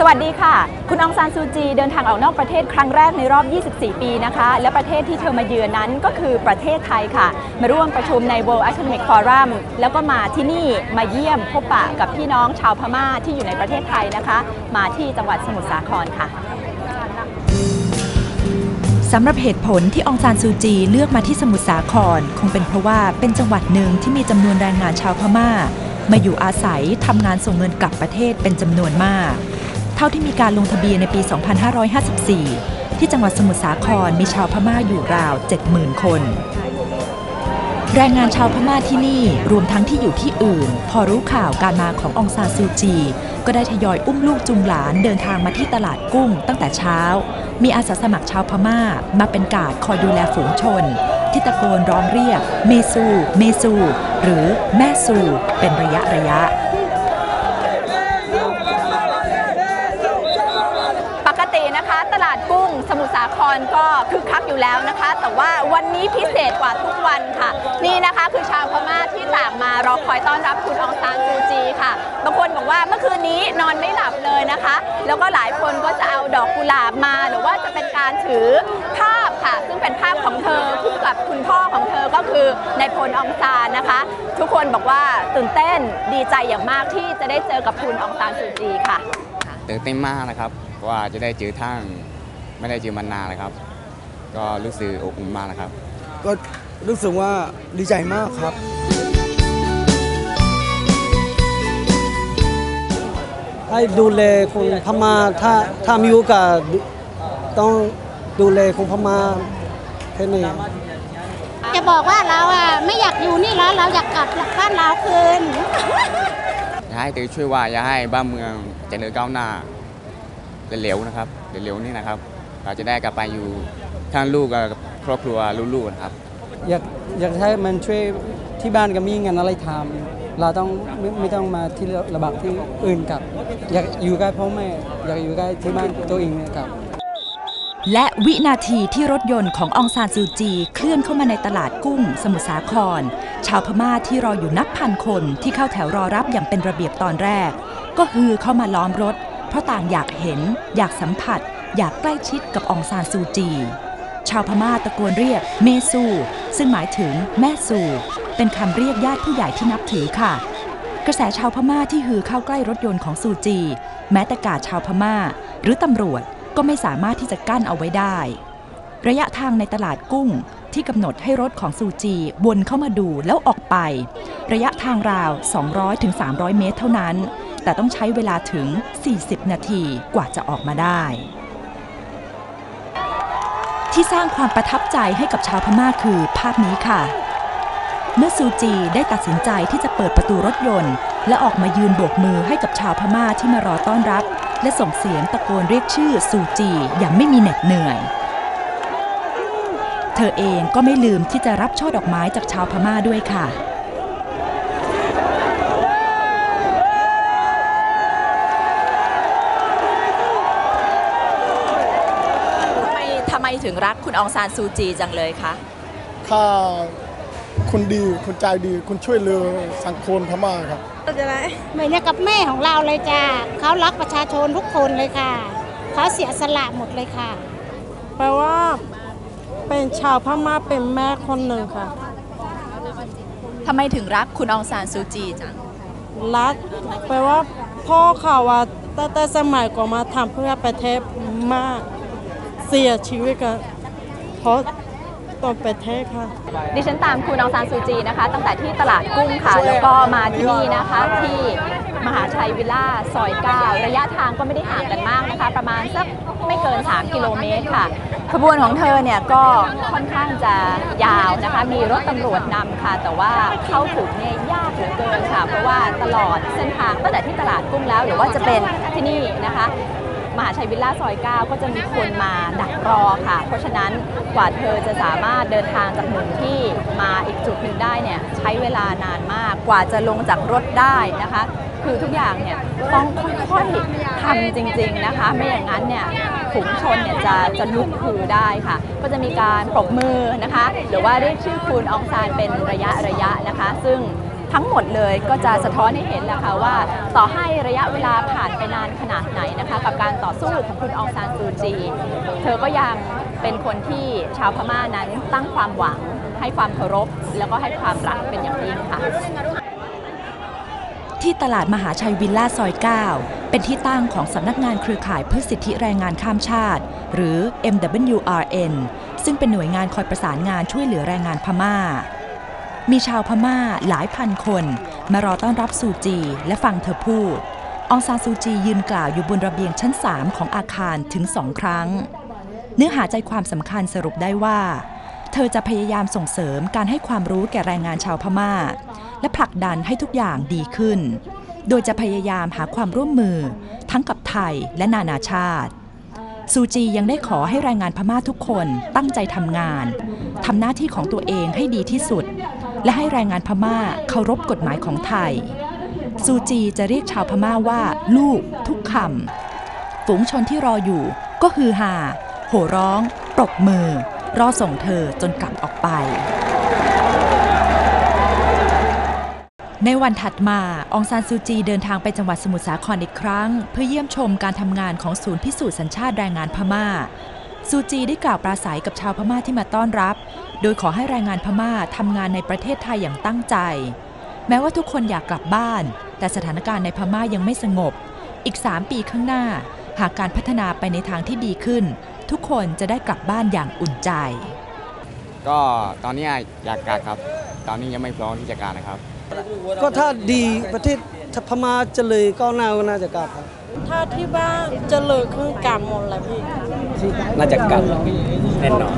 สวัสดีค่ะ คุณองซานซูจีเดินทางออกนอกประเทศครั้งแรกในรอบ 24 ปีนะคะ และประเทศที่เธอมาเยือนนั้นก็คือประเทศไทยค่ะ มาร่วมประชุมใน World Economic Forum แล้วก็มาที่นี่มาเยี่ยมพบปะกับพี่น้องชาวพม่าที่อยู่ในประเทศไทยนะคะ มาที่จังหวัดสมุทรสาครค่ะสำหรับเหตุผลที่องซานซูจีเลือกมาที่สมุทรสาคร คงเป็นเพราะว่าเป็นจังหวัดหนึ่งที่มีจำนวนแรงงานชาวพม่า มาอยู่อาศัยทำงานส่งเงินกลับประเทศเป็นจำนวนมาก เท่าที่มีการลงทะเบียนในปี 2554 ที่จังหวัดสมุทรสาครมีชาวพม่าอยู่ราว 70,000 คน แรงงานชาวพม่าที่นี่รวมทั้งที่อยู่ที่อื่น พอรู้ข่าวการมาขององซานซูจี ก็ได้ทยอยอุ้มลูกจูงหลานเดินทางมาที่ตลาดกุ้งตั้งแต่เช้า มีอาสาสมัครชาวพม่ามาเป็นกาดคอยดูแลฝูงชน ที่ตะโกนร้องเรียก เมซู เมซู หรือแม่ซู เป็นระยะระยะ ปกตินะคะ ตลาดกุ้งสมุทรสา ครก็คึกคักอยู่แล้วนะคะ แต่ว่าวันนี้พิเศษกว่าทุกวันค่ะ นี่นะคะคือชาวพม่าที่ต่างมารอคอยต้อนรับคุณองซานซูจีค่ะ บางคนบอกว่าเมื่อคืนนี้นอนไม่หลับเลยนะคะ แล้วก็หลายคนก็จะเอาดอกกุหลาบมา หรือว่าจะเป็นการถือภาพค่ะ ซึ่งเป็นภาพของเธอคู่กับคุณพ่อของเธอก็คือนายพลองซานนะคะ ทุกคนบอกว่าตื่นเต้นดีใจอย่างมากที่จะได้เจอกับคุณองซานซูจีค่ะตื่นเต้นมากนะครับว่าจะได้เจอท่าน ไม่ได้เจอมานานเลยครับ ก็รู้สึกอบอุ่นมากนะครับ ก็รู้สึกว่าดีใจมากครับ ให้ดูแลคนพม่าถ้าถ้ามีโอกาสดูต้องดูแลคนพม่าแค่นี้จะบอกว่าเราอะไม่อยากอยู่นี่แล้วเราอยากกลับบ้านเราคืนอยากให้ตือช่วยว่าอยากให้บ้านเมืองเจริญก้าวหน้าเร็วๆนะครับเร็วๆนี่นะครับ เราจะได้กลับไปอยู่ทั้งลูกกับครอบครัวลูกๆนะครับ อยากอยากให้มันช่วยที่บ้านก็มีงานอะไรทำเราต้องไม่ไม่ต้องมาที่ระบากที่อื่นกับ อยากอยู่ใกล้พ่อแม่อยากอยู่ใกล้ที่บ้านตัวเองกับและวินาทีที่รถยนต์ขององซานซูจีเคลื่อนเข้ามาในตลาดกุ้ง สมุทรสาคร ชาวพม่าที่รออยู่นับพันคนที่เข้าแถวรอรับอย่างเป็นระเบียบตอนแรก ก็ฮือเข้ามาล้อมรถ เพราะต่างอยากเห็น อยากสัมผัส อยากใกล้ชิดกับองซานซูจี ชาวพม่าตะโกนเรียกเมซู ซึ่งหมายถึงแม่ซู เป็นคำเรียกญาติผู้ใหญ่ที่นับถือค่ะ กระแสชาวพม่าที่ฮือเข้าใกล้รถยนต์ของซูจี แม้แต่กาชาวพม่า หรือตำรวจก็ไม่สามารถที่จะกั้นเอาไว้ได้ ระยะทางในตลาดกุ้งที่กำหนดให้รถของซูจีวนเข้ามาดูแล้วออกไป ระยะทางราว 200-300 เมตรเท่านั้น แต่ต้องใช้เวลาถึง 40 นาทีกว่าจะออกมาได้ ที่สร้างความประทับใจให้กับชาวพม่าคือภาพนี้ค่ะ เมื่อซูจีได้ตัดสินใจที่จะเปิดประตูรถยนต์ และออกมายืนโบกมือให้กับชาวพม่าที่มารอต้อนรับ และส่งเสียงตะโกนเรียกชื่อซูจีอย่างไม่มีเหน็ดเหนื่อย เธอเองก็ไม่ลืมที่จะรับช่อดอกไม้จากชาวพม่าด้วยค่ะ ทำไมทำไมถึงรักคุณองซานซูจีจังเลยคะถ้าคนดีคนใจดีคนช่วยเหลือสังคมพม่าครับเหมือนกับแม่ของเราเลยจ้าเขารักประชาชนทุกคนเลยค่ะ เขาเสียสละหมดเลยค่ะ แปลว่าเป็นชาวพม่าเป็นแม่คนหนึ่งค่ะทำไมถึงรักคุณองซานซูจีจังรักแปลว่าพ่อเขาว่าตั้งแต่สมัยก่อนมาทำเพื่อประเทศมาก เสียชีวิตกันเพราะตอนประเทศค่ะ ดิฉันตามคุณองซานซูจีนะคะ ตั้งแต่ที่ตลาดกุ้งค่ะ แล้วก็มาที่นี่นะคะ ที่มหาชัยวิลล่าซอย 9 ระยะทางก็ไม่ได้ห่างกันมากนะคะ ประมาณสักไม่เกิน 3 กิโลเมตรค่ะ ขบวนของเธอเนี่ยก็ค่อนข้างจะยาวนะคะ มีรถตำรวจนำค่ะ แต่ว่าเข้าถึงเนี่ยยากเหลือเกินค่ะ เพราะว่าตลอดเส้นทางตั้งแต่ที่ตลาดกุ้งแล้ว หรือว่าจะเป็นที่นี่นะคะ มหาชัยวิลล่าซอย 9 ก็จะมีคนมาดักรอค่ะ เพราะฉะนั้นกว่าเธอจะสามารถเดินทางจากหนึ่งที่มาอีกจุดหนึ่งได้เนี่ยใช้เวลานานมากกว่าจะลงจากรถได้นะคะ คือทุกอย่างเนี่ยต้องค่อยๆทำจริง ๆนะคะ ไม่อย่างนั้นเนี่ยฝูงชนเนี่ยจะจะลุกฮือได้ค่ะ ก็จะมีการปรบมือนะคะ หรือว่าเรียกชื่อคุณอองซานเป็นระยะระยะนะคะ ซึ่ง ทั้งหมดเลยก็จะสะท้อนให้เห็นแหละค่ะว่าต่อให้ระยะเวลาผ่านไปนานขนาดไหนนะคะ กับการต่อสู้ของคุณองซานซูจี เธอก็ยังเป็นคนที่ชาวพม่านั้นตั้งความหวัง ให้ความเคารพ แล้วก็ให้ความรักเป็นอย่างยิ่งค่ะ ที่ตลาดมหาชัยวิลล่าซอย 9 เป็นที่ตั้งของสำนักงานเครือข่ายเพื่อสิทธิแรงงานข้ามชาติ หรือ MWRN ซึ่งเป็นหน่วยงานคอยประสานงานช่วยเหลือแรงงานพม่า มีชาวพม่าหลายพันคน มารอต้อนรับซูจีและฟังเธอพูด องซานซูจียืนกล่าวอยู่บนระเบียงชั้น 3 ของอาคารถึงสองครั้ง เนื้อหาใจความสำคัญสรุปได้ว่า เธอจะพยายามส่งเสริมการให้ความรู้แก่แรงงานชาวพม่า และผลักดันให้ทุกอย่างดีขึ้น โดยจะพยายามหาความร่วมมือ ทั้งกับไทยและนานาชาติซูจียังได้ขอให้แรงงานพม่าทุกคนตั้งใจทำงาน ทำหน้าที่ของตัวเองให้ดีที่สุด และให้แรงงานพม่าเคารพกฎหมายของไทย ซูจีจะเรียกชาวพม่าว่า ลูกทุกคำฝูงชนที่รออยู่ก็คือฮาโห่ร้องปรบมือ รอส่งเธอจนกลับออกไป ในวันถัดมาองซานซูจีเดินทางไปจังหวัดสมุทรสาครอีกครั้ง เพื่อเยี่ยมชมการทำงานของศูนย์พิสูจน์สัญชาติแรงงานพม่า ซูจีได้กล่าวปราศัยกับชาวพม่าที่มาต้อนรับ โดยขอให้แรงงานพม่าทำงานในประเทศไทยอย่างตั้งใจ แม้ว่าทุกคนอยากกลับบ้าน แต่สถานการณ์ในพม่ายังไม่สงบ อีก 3 ปีข้างหน้า หากการพัฒนาไปในทางที่ดีขึ้น ทุกคนจะได้กลับบ้านอย่างอุ่นใจ ก็ตอนนี้อยากกลับครับ ตอนนี้ยังไม่พร้อมที่จะกลับนะครับ ก็ถ้าดีประเทศพม่าเจะเลยก้าวหน้าก็น่าจะกลับครับ ถ้าที่บ้านจะเลิกครึ่งกรรมหมดแล้วพี่ น่าจะกลับแน่นอน